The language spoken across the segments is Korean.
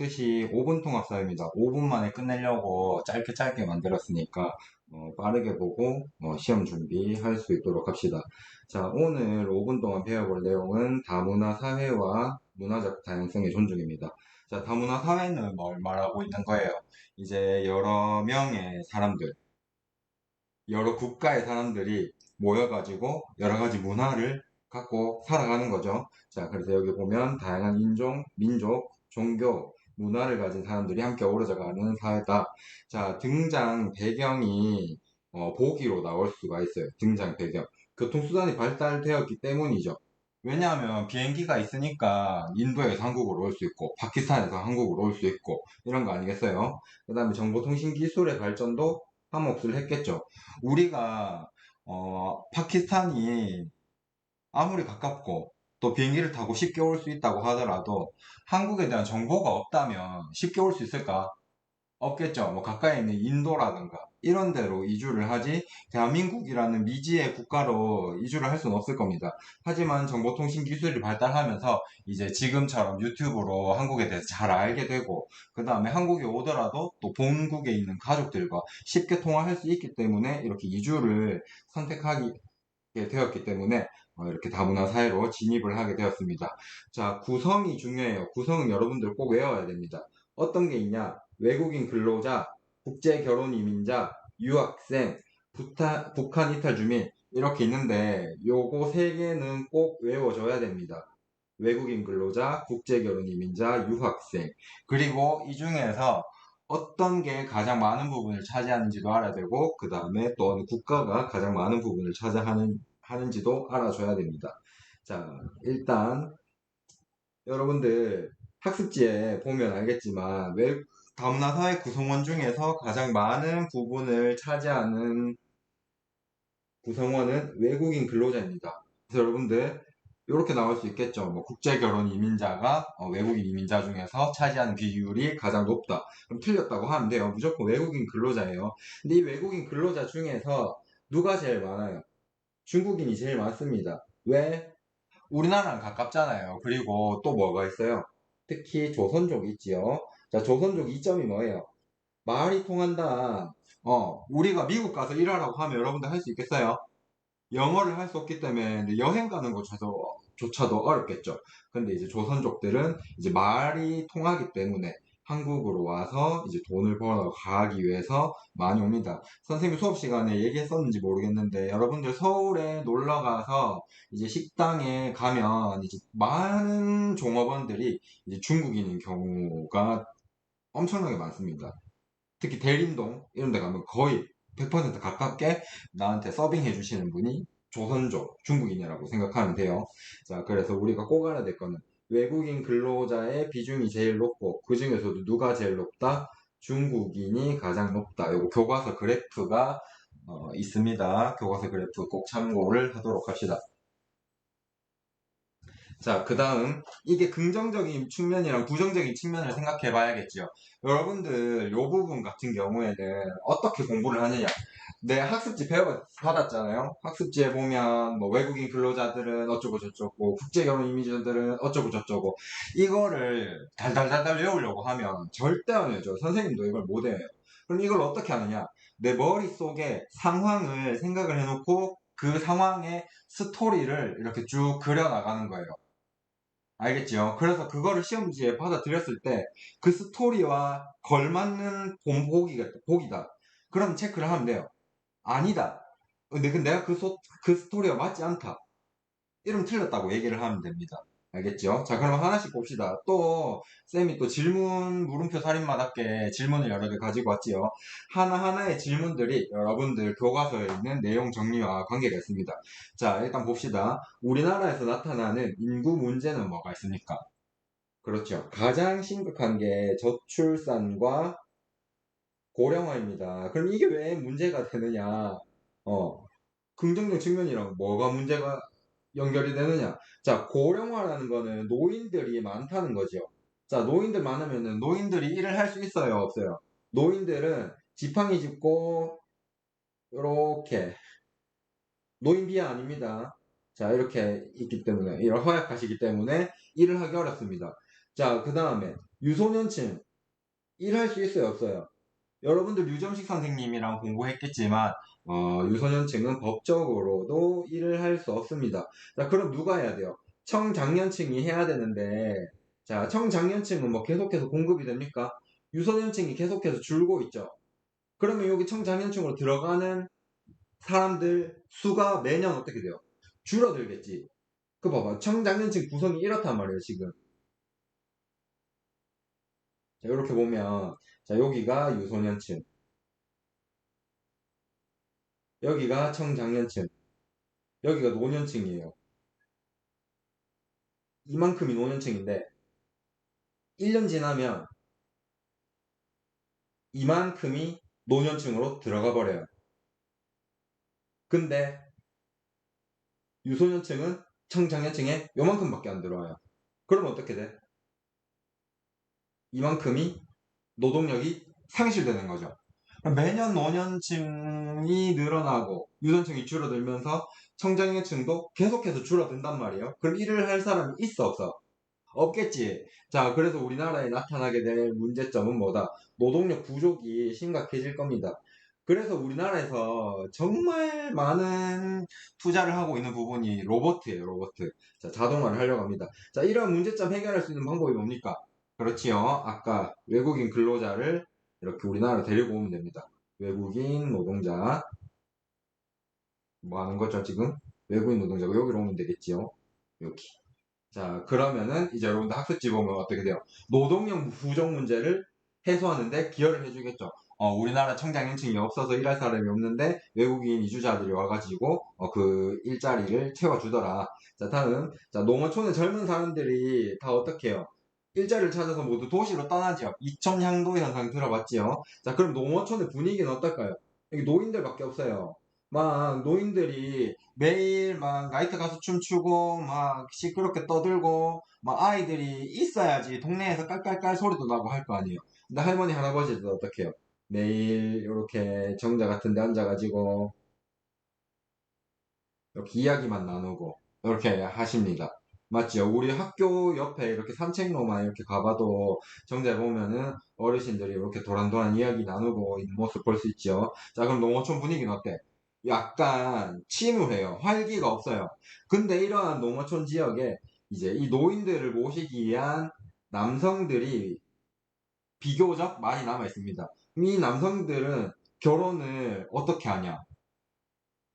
보듯이 5분 통합사입니다. 5분 만에 끝내려고 짧게 짧게 만들었으니까 어, 빠르게 보고 어, 시험 준비할 수 있도록 합시다. 자, 오늘 5분 동안 배워볼 내용은 다문화 사회와 문화적 다양성의 존중입니다. 자, 다문화 사회는 뭘 말하고 있는 거예요? 이제 여러 명의 사람들, 여러 국가의 사람들이 모여가지고 여러 가지 문화를 갖고 살아가는 거죠. 자, 그래서 여기 보면 다양한 인종, 민족, 종교, 문화를 가진 사람들이 함께 어우러져 가는 사회다. 자, 등장 배경이 어, 보기로 나올 수가 있어요. 등장 배경. 교통수단이 발달되었기 때문이죠. 왜냐하면 비행기가 있으니까 인도에서 한국으로 올 수 있고 파키스탄에서 한국으로 올 수 있고 이런 거 아니겠어요? 그 다음에 정보통신 기술의 발전도 한 몫을 했겠죠. 우리가 어, 파키스탄이 아무리 가깝고 또 비행기를 타고 쉽게 올 수 있다고 하더라도 한국에 대한 정보가 없다면 쉽게 올 수 있을까? 없겠죠. 뭐 가까이 있는 인도라든가 이런 데로 이주를 하지 대한민국이라는 미지의 국가로 이주를 할 수는 없을 겁니다. 하지만 정보통신 기술이 발달하면서 이제 지금처럼 유튜브로 한국에 대해서 잘 알게 되고 그 다음에 한국에 오더라도 또 본국에 있는 가족들과 쉽게 통화할 수 있기 때문에 이렇게 이주를 선택하게 되었기 때문에 어, 이렇게 다문화 사회로 진입을 하게 되었습니다. 자, 구성이 중요해요. 구성은 여러분들 꼭 외워야 됩니다. 어떤 게 있냐? 외국인 근로자, 국제 결혼 이민자, 유학생, 부타, 북한 이탈 주민 이렇게 있는데 요거 세 개는 꼭 외워줘야 됩니다. 외국인 근로자, 국제 결혼 이민자, 유학생 그리고 이 중에서 어떤 게 가장 많은 부분을 차지하는지도 알아야 되고 그 다음에 또 어느 국가가 가장 많은 부분을 차지하는 하는지도 알아줘야 됩니다. 자 일단 여러분들 학습지에 보면 알겠지만 외 사회 구성원 중에서 가장 많은 부분을 차지하는 구성원은 외국인 근로자입니다. 그래서 여러분들 이렇게 나올 수 있겠죠. 뭐 국제결혼 이민자가 어, 외국인 이민자 중에서 차지하는 비율이 가장 높다. 그럼 틀렸다고 하면 돼요. 무조건 외국인 근로자예요. 근데 이 외국인 근로자 중에서 누가 제일 많아요? 중국인이 제일 많습니다. 왜? 우리나라랑 가깝잖아요. 그리고 또 뭐가 있어요? 특히 조선족 있지요. 자, 조선족 이점이 뭐예요? 말이 통한다. 어, 우리가 미국 가서 일하라고 하면 여러분들 할 수 있겠어요? 영어를 할 수 없기 때문에 여행 가는 것조차도 조차도 어렵겠죠. 근데 이제 조선족들은 이제 말이 통하기 때문에 한국으로 와서 이제 돈을 벌어 가기 위해서 많이 옵니다. 선생님이 수업 시간에 얘기했었는지 모르겠는데 여러분들 서울에 놀러 가서 이제 식당에 가면 이제 많은 종업원들이 이제 중국인인 경우가 엄청나게 많습니다. 특히 대림동 이런 데 가면 거의 100% 가깝게 나한테 서빙 해 주시는 분이 조선족 중국인이라고 생각하면 돼요. 자, 그래서 우리가 꼭 알아야 될 거는 외국인 근로자의 비중이 제일 높고 그 중에서도 누가 제일 높다? 중국인이 가장 높다. 요거 교과서 그래프가 어, 있습니다. 교과서 그래프 꼭 참고를 하도록 합시다. 자, 그 다음, 이게 긍정적인 측면이랑 부정적인 측면을 생각해 봐야겠죠. 여러분들, 요 부분 같은 경우에는 어떻게 공부를 하느냐. 내 학습지 배워 받았잖아요. 학습지에 보면, 뭐, 외국인 근로자들은 어쩌고 저쩌고, 국제 결혼 이미지들은 어쩌고 저쩌고, 이거를 달달달달 외우려고 하면 절대 안 해죠. 선생님도 이걸 못 해요. 그럼 이걸 어떻게 하느냐. 내 머릿속에 상황을 생각을 해놓고, 그 상황의 스토리를 이렇게 쭉 그려나가는 거예요. 알겠죠? 그래서 그거를 시험지에 받아들였을 때 그 스토리와 걸맞는 본보기가, 보기다. 그럼 체크를 하면 돼요. 아니다. 근데 내가 그, 소, 그 스토리가 맞지 않다. 이러면 틀렸다고 얘기를 하면 됩니다. 알겠죠? 자, 그럼 하나씩 봅시다. 또, 쌤이 또 질문, 물음표 살인마답게 질문을 여러 개 가지고 왔지요. 하나하나의 질문들이 여러분들 교과서에 있는 내용 정리와 관계가 있습니다. 자, 일단 봅시다. 우리나라에서 나타나는 인구 문제는 뭐가 있습니까? 그렇죠. 가장 심각한 게 저출산과 고령화입니다. 그럼 이게 왜 문제가 되느냐? 어, 긍정적 측면이랑 뭐가 문제가 연결이 되느냐? 자, 고령화라는 거는 노인들이 많다는 거죠. 자, 노인들 많으면은 노인들이 일을 할 수 있어요, 없어요? 노인들은 지팡이 짚고 이렇게 노인 비하 아닙니다. 자, 이렇게 있기 때문에 이런 허약하시기 때문에 일을 하기 어렵습니다. 자, 그 다음에 유소년층 일할 수 있어요, 없어요? 여러분들 유정식 선생님이랑 공부했겠지만 어, 유소년층은 법적으로도 일을 할 수 없습니다. 자, 그럼 누가 해야 돼요? 청장년층이 해야 되는데 자, 청장년층은 뭐 계속해서 공급이 됩니까? 유소년층이 계속해서 줄고 있죠. 그러면 여기 청장년층으로 들어가는 사람들 수가 매년 어떻게 돼요? 줄어들겠지. 그 봐봐. 청장년층 구성이 이렇단 말이에요, 지금. 자, 이렇게 보면, 자, 여기가 유소년층. 여기가 청장년층. 여기가 노년층이에요. 이만큼이 노년층인데, 1년 지나면 이만큼이 노년층으로 들어가 버려요. 근데 유소년층은 청장년층에 요만큼밖에 안 들어와요. 그러면 어떻게 돼? 이만큼이 노동력이 상실되는 거죠. 매년 노년층이 늘어나고 유소년층이 줄어들면서 청장년층도 계속해서 줄어든단 말이에요. 그럼 일을 할 사람이 있어 없어? 없겠지. 자, 그래서 우리나라에 나타나게 될 문제점은 뭐다? 노동력 부족이 심각해질 겁니다. 그래서 우리나라에서 정말 많은 투자를 하고 있는 부분이 로버트예요, 로버트. 자, 자동화를 하려고 합니다. 자, 이런 문제점 해결할 수 있는 방법이 뭡니까? 그렇지요. 아까 외국인 근로자를 이렇게 우리나라로 데리고 오면 됩니다. 외국인 노동자. 뭐 하는 거죠, 지금? 외국인 노동자가 여기로 오면 되겠지요. 여기. 자, 그러면은 이제 여러분들 학습지 보면 어떻게 돼요? 노동력 부족 문제를 해소하는데 기여를 해주겠죠. 어, 우리나라 청장년층이 없어서 일할 사람이 없는데 외국인 이주자들이 와가지고 어, 그 일자리를 채워주더라. 자, 다음. 자, 농어촌의 젊은 사람들이 다 어떻게 해요? 일자리를 찾아서 모두 도시로 떠나지요. 이천향도 현상 들어봤지요. 자, 그럼 농어촌의 분위기는 어떨까요? 여기 노인들밖에 없어요. 막 노인들이 매일 막 나이트 가서 춤추고 막 시끄럽게 떠들고 막 아이들이 있어야지 동네에서 깔깔깔 소리도 나고 할 거 아니에요. 근데 할머니 할아버지들 어떻게 해요? 매일 이렇게 정자 같은 데 앉아가지고 이렇게 이야기만 나누고 이렇게 하십니다. 맞죠? 우리 학교 옆에 이렇게 산책로만 이렇게 가봐도 정자에 보면은 어르신들이 이렇게 도란도란 이야기 나누고 있는 모습 볼 수 있죠. 자, 그럼 농어촌 분위기는 어때? 약간 침울해요. 활기가 없어요. 근데 이러한 농어촌 지역에 이제 이 노인들을 모시기 위한 남성들이 비교적 많이 남아 있습니다. 이 남성들은 결혼을 어떻게 하냐?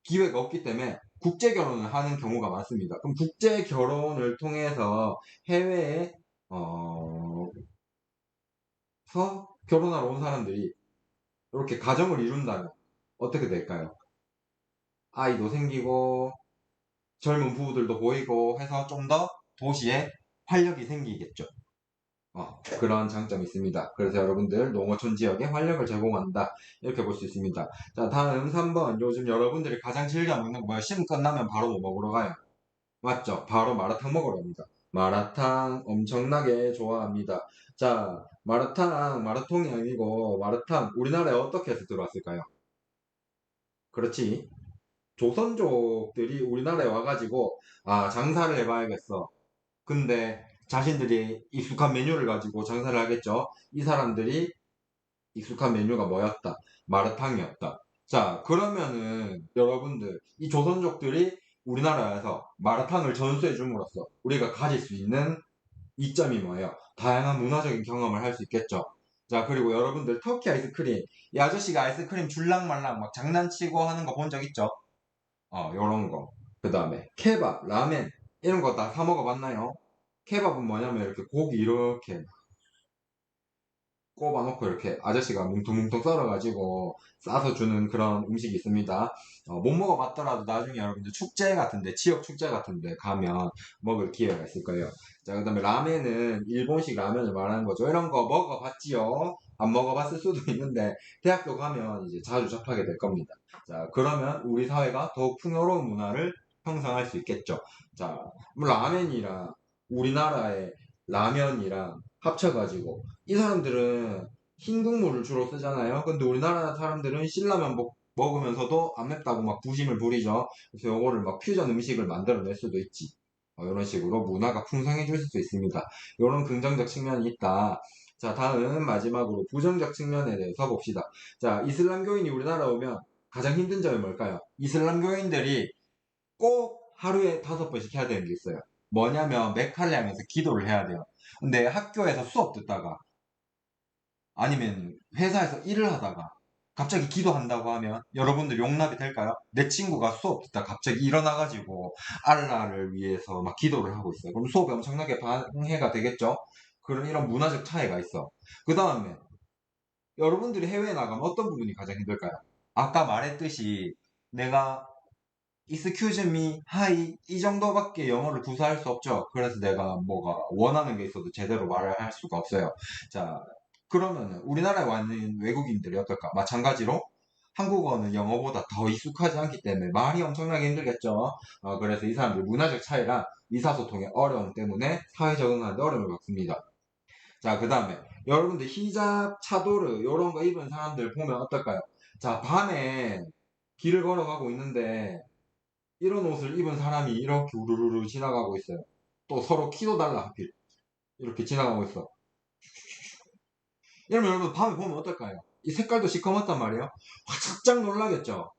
기회가 없기 때문에 국제 결혼을 하는 경우가 많습니다. 그럼 국제 결혼을 통해서 해외에 어... 서 결혼하러 온 사람들이 이렇게 가정을 이룬다면 어떻게 될까요? 아이도 생기고 젊은 부부들도 보이고 해서 좀 더 도시에 활력이 생기겠죠. 어, 그런 장점이 있습니다. 그래서 여러분들 농어촌 지역에 활력을 제공한다. 이렇게 볼 수 있습니다. 자, 다음 3번. 요즘 여러분들이 가장 즐겨 먹는 거 뭐야? 시험 끝나면 바로 뭐 먹으러 가요? 맞죠? 바로 마라탕 먹으러 갑니다. 마라탕 엄청나게 좋아합니다. 자, 마라탕, 마라통이 아니고 마라탕 우리나라에 어떻게 해서 들어왔을까요? 그렇지. 조선족들이 우리나라에 와가지고 아 장사를 해봐야겠어. 근데 자신들이 익숙한 메뉴를 가지고 장사를 하겠죠. 이 사람들이 익숙한 메뉴가 뭐였다? 마라탕이었다. 자, 그러면은 여러분들 이 조선족들이 우리나라에서 마라탕을 전수해 줌으로써 우리가 가질 수 있는 이점이 뭐예요? 다양한 문화적인 경험을 할 수 있겠죠. 자, 그리고 여러분들 터키 아이스크림 이 아저씨가 아이스크림 줄랑말랑 막 장난치고 하는 거 본 적 있죠? 어, 요런 거. 그 다음에 케밥, 라멘 이런 거 다 사 먹어봤나요? 케밥은 뭐냐면 이렇게 고기 이렇게 꼽아놓고 이렇게 아저씨가 뭉퉁뭉퉁 썰어가지고 싸서 주는 그런 음식이 있습니다. 어, 못 먹어봤더라도 나중에 여러분들 축제 같은데, 지역 축제 같은데 가면 먹을 기회가 있을 거예요. 자, 그 다음에 라멘은 일본식 라면을 말하는 거죠. 이런 거 먹어봤지요? 안 먹어봤을 수도 있는데, 대학교 가면 이제 자주 접하게 될 겁니다. 자, 그러면 우리 사회가 더욱 풍요로운 문화를 형성할 수 있겠죠. 자, 뭐 라멘이랑 우리나라의 라면이랑 합쳐가지고 이 사람들은 흰 국물을 주로 쓰잖아요. 근데 우리나라 사람들은 신라면 먹, 먹으면서도 안 맵다고 막 부심을 부리죠. 그래서 요거를 막 퓨전 음식을 만들어낼 수도 있지. 어, 이런 식으로 문화가 풍성해질 수 있습니다. 이런 긍정적 측면이 있다. 자, 다음 마지막으로 부정적 측면에 대해서 봅시다. 자, 이슬람교인이 우리나라 오면 가장 힘든 점이 뭘까요? 이슬람교인들이 꼭 하루에 다섯 번씩 해야 되는 게 있어요. 뭐냐면 메카를 하면서 기도를 해야 돼요. 근데 학교에서 수업 듣다가 아니면 회사에서 일을 하다가 갑자기 기도한다고 하면 여러분들 용납이 될까요? 내 친구가 수업 듣다 갑자기 일어나가지고 알라를 위해서 막 기도를 하고 있어요. 그럼 수업이 엄청나게 방해가 되겠죠? 그런 이런 문화적 차이가 있어. 그 다음에 여러분들이 해외에 나가면 어떤 부분이 가장 힘들까요? 아까 말했듯이 내가 excuse me, hi 이 정도밖에 영어를 구사할 수 없죠. 그래서 내가 뭐가 원하는 게 있어도 제대로 말을 할 수가 없어요. 자, 그러면 우리나라에 와 있는 외국인들이 어떨까? 마찬가지로 한국어는 영어보다 더 익숙하지 않기 때문에 말이 엄청나게 힘들겠죠. 어, 그래서 이 사람들 문화적 차이랑 의사소통의 어려움 때문에 사회 적응하는데 어려움을 겪습니다. 자, 그 다음에 여러분들 히잡, 차도르 이런 거 입은 사람들 보면 어떨까요? 자, 밤에 길을 걸어가고 있는데 이런 옷을 입은 사람이 이렇게 우르르르 지나가고 있어요. 또 서로 키도 달라 하필 이렇게 지나가고 있어. 이러면 여러분 밤에 보면 어떨까요? 이 색깔도 시커멓단 말이에요. 확짝 놀라겠죠.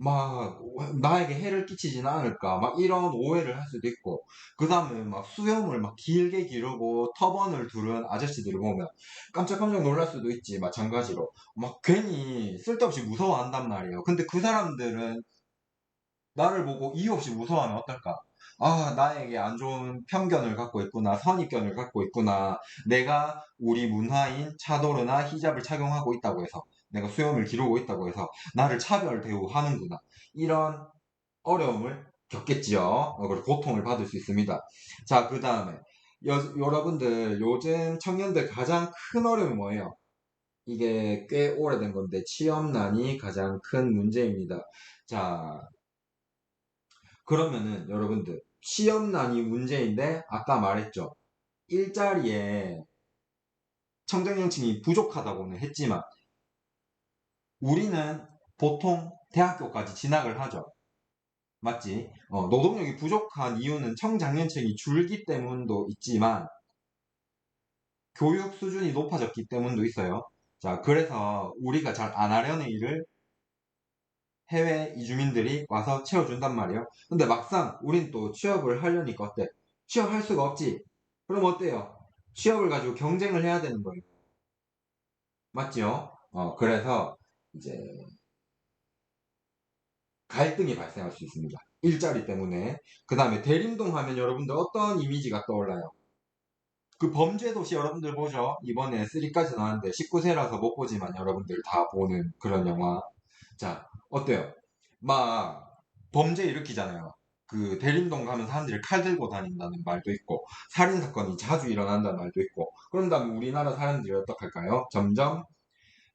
막 나에게 해를 끼치진 않을까 막 이런 오해를 할 수도 있고 그 다음에 막 수염을 막 길게 기르고 터번을 두른 아저씨들을 보면 깜짝깜짝 놀랄 수도 있지 마찬가지로 막 괜히 쓸데없이 무서워한단 말이에요 근데 그 사람들은 나를 보고 이유 없이 무서워하면 어떨까 아, 나에게 안 좋은 편견을 갖고 있구나, 선입견을 갖고 있구나. 내가 우리 문화인 차도르나 히잡을 착용하고 있다고 해서, 내가 수염을 기르고 있다고 해서, 나를 차별 대우하는구나. 이런 어려움을 겪겠지요. 어, 그리고 고통을 받을 수 있습니다. 자, 그 다음에, 여러분들, 요즘 청년들 가장 큰 어려움이 뭐예요? 이게 꽤 오래된 건데, 취업난이 가장 큰 문제입니다. 자, 그러면은 여러분들 시험난이 문제인데 아까 말했죠. 일자리에 청정년층이 부족하다고는 했지만 우리는 보통 대학교까지 진학을 하죠. 맞지? 어, 노동력이 부족한 이유는 청장년층이 줄기 때문도 있지만 교육 수준이 높아졌기 때문도 있어요. 자, 그래서 우리가 잘 안 하려는 일을 해외 이주민들이 와서 채워준단 말이에요. 근데 막상 우린 또 취업을 하려니까 어때? 취업할 수가 없지. 그럼 어때요? 취업을 가지고 경쟁을 해야 되는 거예요. 맞지요? 어, 그래서 이제 갈등이 발생할 수 있습니다. 일자리 때문에. 그 다음에 대림동 하면 여러분들 어떤 이미지가 떠올라요? 그 범죄 도시 여러분들 보죠? 이번에 3까지 나왔는데 19세라서 못 보지만 여러분들 다 보는 그런 영화. 자, 어때요? 막 범죄 일으키잖아요. 그 대림동 가면 사람들이 칼 들고 다닌다는 말도 있고 살인 사건이 자주 일어난다는 말도 있고 그런다면 우리나라 사람들이 어떡할까요? 점점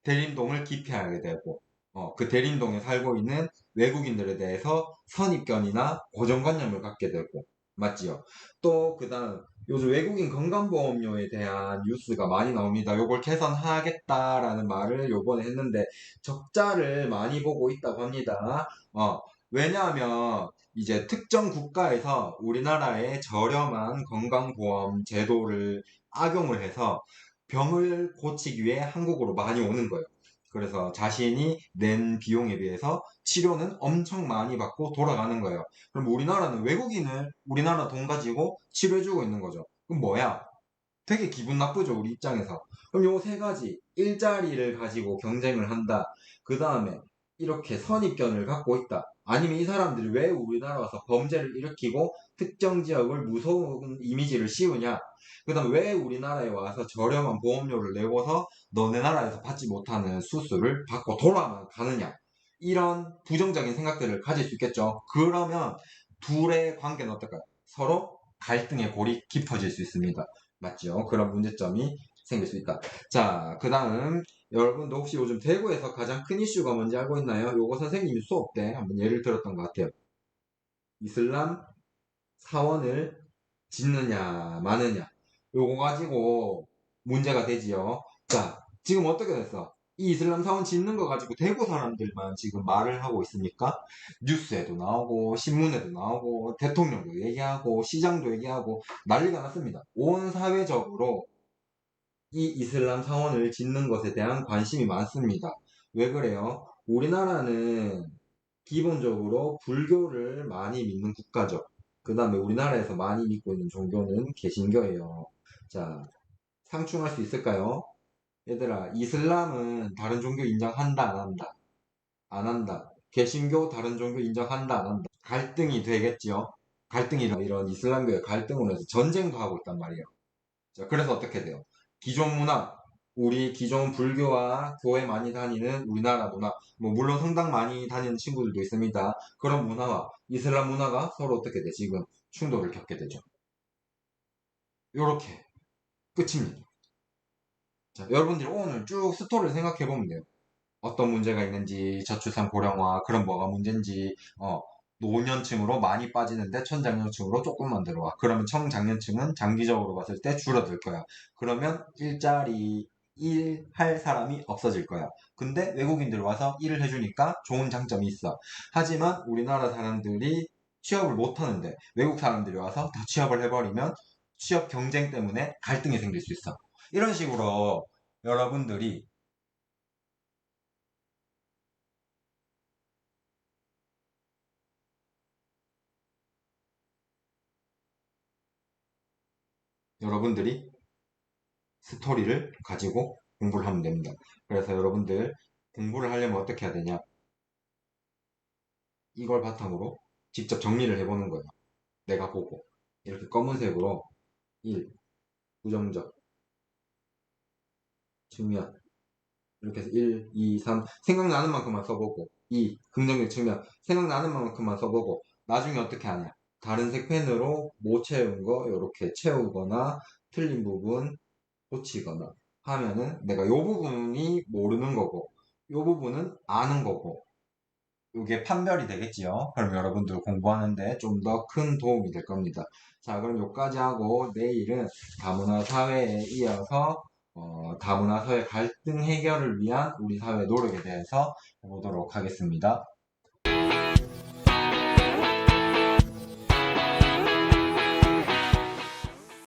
대림동을 기피하게 되고 어, 그 대림동에 살고 있는 외국인들에 대해서 선입견이나 고정관념을 갖게 되고 맞지요? 또 그다음 요즘 외국인 건강보험료에 대한 뉴스가 많이 나옵니다. 요걸 개선하겠다라는 말을 요번에 했는데 적자를 많이 보고 있다고 합니다. 어, 왜냐하면 이제 특정 국가에서 우리나라의 저렴한 건강보험 제도를 악용을 해서 병을 고치기 위해 한국으로 많이 오는 거예요. 그래서 자신이 낸 비용에 비해서 치료는 엄청 많이 받고 돌아가는 거예요. 그럼 우리나라는 외국인을 우리나라 돈 가지고 치료해주고 있는 거죠. 그럼 뭐야? 되게 기분 나쁘죠, 우리 입장에서. 그럼 요 세 가지. 일자리를 가지고 경쟁을 한다. 그 다음에 이렇게 선입견을 갖고 있다. 아니면 이 사람들이 왜 우리나라 와서 범죄를 일으키고 특정 지역을 무서운 이미지를 씌우냐. 그 다음 왜 우리나라에 와서 저렴한 보험료를 내고서 너네 나라에서 받지 못하는 수술을 받고 돌아만 가느냐. 이런 부정적인 생각들을 가질 수 있겠죠. 그러면 둘의 관계는 어떨까요? 서로 갈등의 골이 깊어질 수 있습니다. 맞죠? 그런 문제점이 있다. 자, 그 다음 여러분도 혹시 요즘 대구에서 가장 큰 이슈가 뭔지 알고 있나요? 요거 선생님이 수업 때 한번 예를 들었던 것 같아요. 이슬람 사원을 짓느냐 마느냐 요거 가지고 문제가 되지요. 자, 지금 어떻게 됐어? 이 이슬람 사원 짓는 거 가지고 대구 사람들만 지금 말을 하고 있으니까 뉴스에도 나오고 신문에도 나오고 대통령도 얘기하고 시장도 얘기하고 난리가 났습니다. 온 사회적으로 이 이슬람 사원을 짓는 것에 대한 관심이 많습니다. 왜 그래요? 우리나라는 기본적으로 불교를 많이 믿는 국가죠. 그 다음에 우리나라에서 많이 믿고 있는 종교는 개신교예요. 자, 상충할 수 있을까요? 얘들아, 이슬람은 다른 종교 인정한다, 안 한다? 안 한다. 개신교 다른 종교 인정한다, 안 한다? 갈등이 되겠죠? 갈등이 이런 이슬람교의 갈등으로 해서 전쟁도 하고 있단 말이에요. 자, 그래서 어떻게 돼요? 기존 문화, 우리 기존 불교와 교회 많이 다니는 우리나라 문화, 뭐 물론 성당 많이 다니는 친구들도 있습니다. 그런 문화와 이슬람 문화가 서로 어떻게 돼? 지금 충돌을 겪게 되죠. 요렇게 끝입니다. 자, 여러분들이 오늘 쭉 스토리를 생각해 보면 돼요. 어떤 문제가 있는지, 저출산 고령화, 그런 뭐가 문제인지, 어, 노년층으로 많이 빠지는데 천장년층으로 조금만 들어와. 그러면 청장년층은 장기적으로 봤을 때 줄어들 거야. 그러면 일자리 일할 사람이 없어질 거야. 근데 외국인들 와서 일을 해주니까 좋은 장점이 있어. 하지만 우리나라 사람들이 취업을 못 하는데 외국 사람들이 와서 다 취업을 해버리면 취업 경쟁 때문에 갈등이 생길 수 있어. 이런 식으로 여러분들이 여러분들이 스토리를 가지고 공부를 하면 됩니다. 그래서 여러분들 공부를 하려면 어떻게 해야 되냐? 이걸 바탕으로 직접 정리를 해보는 거예요. 내가 보고 이렇게 검은색으로 1. 부정적 측면 이렇게 해서 1, 2, 3 생각나는 만큼만 써보고 2. 긍정적 측면 생각나는 만큼만 써보고 나중에 어떻게 하냐 다른 색 펜으로 못 채운 거 이렇게 채우거나 틀린 부분 고치거나 하면은 내가 요 부분이 모르는 거고 요 부분은 아는 거고 이게 판별이 되겠지요. 그럼 여러분들 공부하는데 좀 더 큰 도움이 될 겁니다. 자, 그럼 여기까지 하고 내일은 다문화 사회에 이어서 어, 다문화 사회 갈등 해결을 위한 우리 사회 노력에 대해서 해보도록 하겠습니다.